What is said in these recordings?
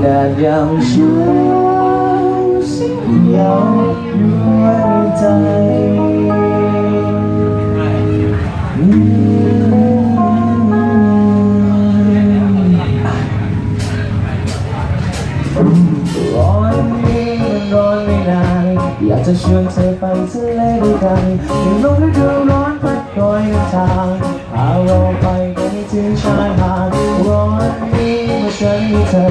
แดดยามเช้าสิ่งเดียวอยู่ในใจอืมร้อนนี้มันร้อนไม่นานอยากจะชวนเธอไปทะเลด้วยกันในลมฤดูร้อน มีเธอ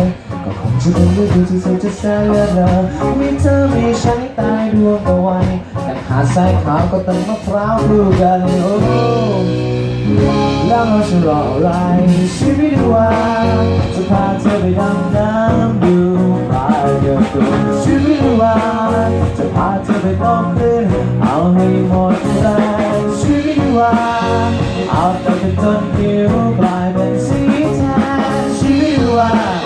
ก็คงจะเป็นฤดูที่เธอจะแสนเลิศเลอมีเธอมีฉันตายดวงตะวันแต่หาดทรายขาวก็ต้นมะพร้าวคู่กันโอ้แล้วเราจะรออะไรชีวิตว่าจะพาเธอไปดำน้ำดูปลาเดือดตัวชีวิตว่าจะพาเธอไปต้องขึ้นเอาให้หมดแรงชีวิตว่าเอาแต่เป็นจนผิวกลายเป็นสีแทนชีวิตว่า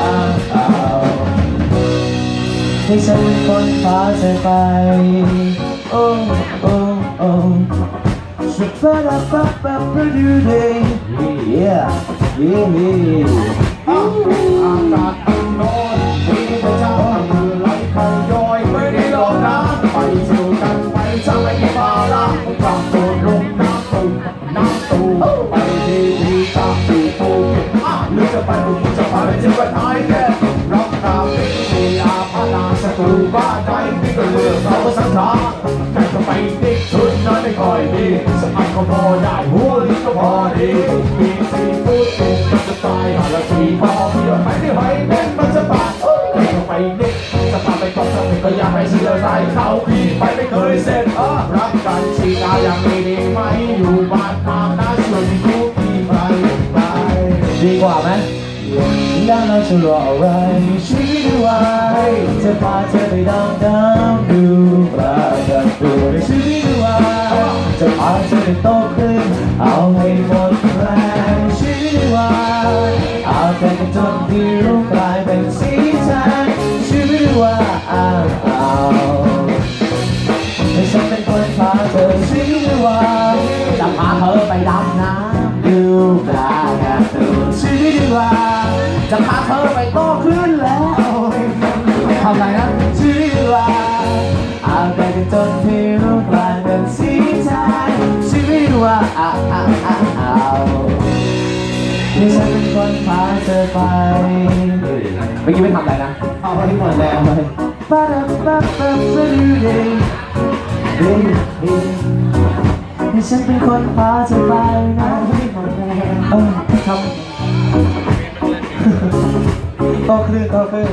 ให้ฉันเป็นคนพาเธอไป โอ้โอ้โอ้สุดฟ้าดับฟ้าฟ้าประดูเดย์ yeah yeah อากาศอันร้อนมีแต่เจ้ามือไหลไปย้อยไม่ได้หลอกนะไปสู่กันไปจะไม่มีภาระกลับโดดลงน้ำตูน้ำตูไค่อยดีสมัยก็พอได้หัวนี้ก็พอดีมีซีฟูดถูกมันจะตายหาละทีพอเพื่อไปได้ไหวเน้นมันจะบาดใครก็ไปเดิจะพาไปกองสมุนก็อยากให้เชื่อใจเขาพี่ไปไม่เคยเสร็จเออรักกันชีตาอย่างนี้ดีไหมอยู่บ้านมาหน้าชวนคู่พี่ไปไปดีกว่าไหมแล้วเราจะรออะไรชีวิตไว้จะพาเธอไปดำน้ำดู จะพาเธอไปโตขึ้น เอาให้หมดแรงชีวิตไว้เอาแต่กระจกที่รูปกลายเป็นสีแทนชีวิตไว้เอาให้ฉันเป็นคนพาเธอชีวิตไว้จะพาเธอไปดำน้ำดูปลาดันดูชีวิตไว้จะพาเธอไปโตขึ้นแล้วทำไรนะชีวิตไว้เอาแต่กระจกที่รูปกลายเป็นสี ที่ฉันเป็นคนพาเธอไปเมื่อกี้ไม่ทำอะไรนะเอาที่หมดแรงเลยปะดับปะปะปะดูเดย์เดย์เดย์ให้ฉันเป็นคนพาเธอไปนะที่หมดแรงเออทำโตขึ้นโตขึ้น